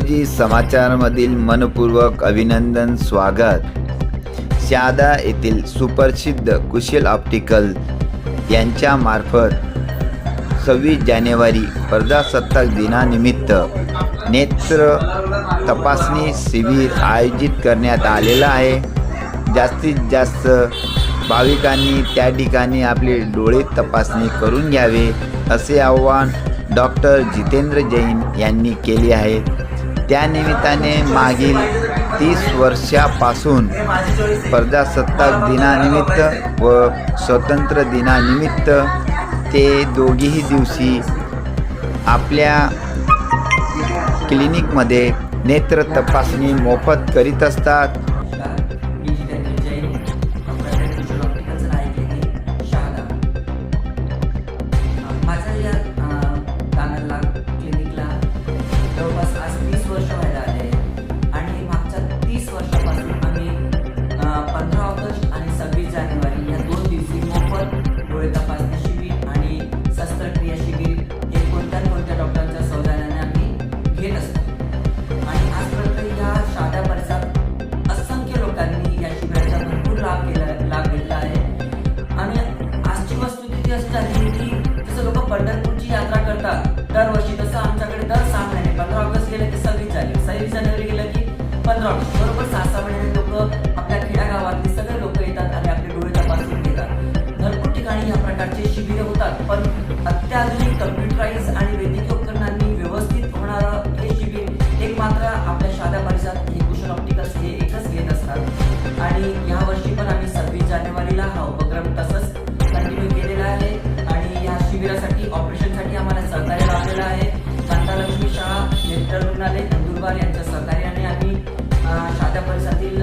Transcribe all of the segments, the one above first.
जी समाचारमधील मनपूर्वक अभिनंदन स्वागत. शहादा येथील सुप्रसिद्ध कुशल ऑप्टिकल यांच्या मार्फत सव्वीस जानेवारी प्रजासत्ताक दिनानिमित्त नेत्र तपासणी शिबिर आयोजित करण्यात आलेलं आहे. जास्तीत जास्त भाविकांनी त्या ठिकाणी आपले डोळे तपासणी करून घ्यावे असे आव्हान डॉक्टर जितेंद्र जैन यांनी केले आहे. त्यानिमित्ताने मागील तीस वर्षापासून प्रजासत्ताक दिनानिमित्त व स्वतंत्र दिनानिमित्त ते दोघीही दिवशी आपल्या क्लिनिकमध्ये नेत्र तपासणी मोफत करीत असतात. मी जितेंद्र घेत असतो. आणि आजपर्यंत या साध्या परिसरात असंख्य लोकांनी या शिबिराचा भरपूर लाभ केला लाभ घेतला आहे. आणि आजची वस्तुस्थिती अशी झाली की जसं लोक पंढरपूरची यात्रा करतात दरवर्षी तसं आमच्याकडे दर सहा महिने पंधरा ऑगस्ट गेलं की सव्वीस झाली. सव्वीस जानेवारी गेलं की पंधरा ऑगस्ट बरोबर सहा सहा महिने लोक आपल्या खेड्यागावातले सगळे लोक येतात आणि आपले डोळे तपासून घेतात. भरपूर ठिकाणी या प्रकारचे शिबिरं होतात पण अत्याधुनिक तसंच कंटिन्यू केलेला आहे. आणि या शिबिरासाठी ऑपरेशनसाठी आम्हाला सहकार्य लाभलेलं आहे. कांतालक्ष्मी शाळा नेत्र रुग्णालय नंदुरबार यांच्या सहकार्याने आम्ही अं, शादा परिसरातील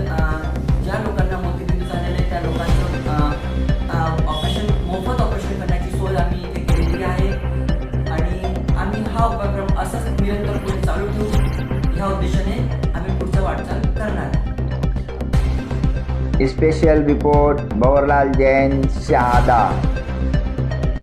ज्या लोकांना मोतीबिंदू झालेले आहे त्या लोकांचं ऑपरेशन मोफत ऑपरेशन करण्याची सोय आम्ही इथे केलेली आहे. आणि आम्ही हा उपक्रम असाच निरंतर पुढे चालू ठेवू. ह्या उद्देशाने आम्ही पुढचं वाटचाल आहे स्पेशल रिपोर्ट बवरलाल जैन शहादा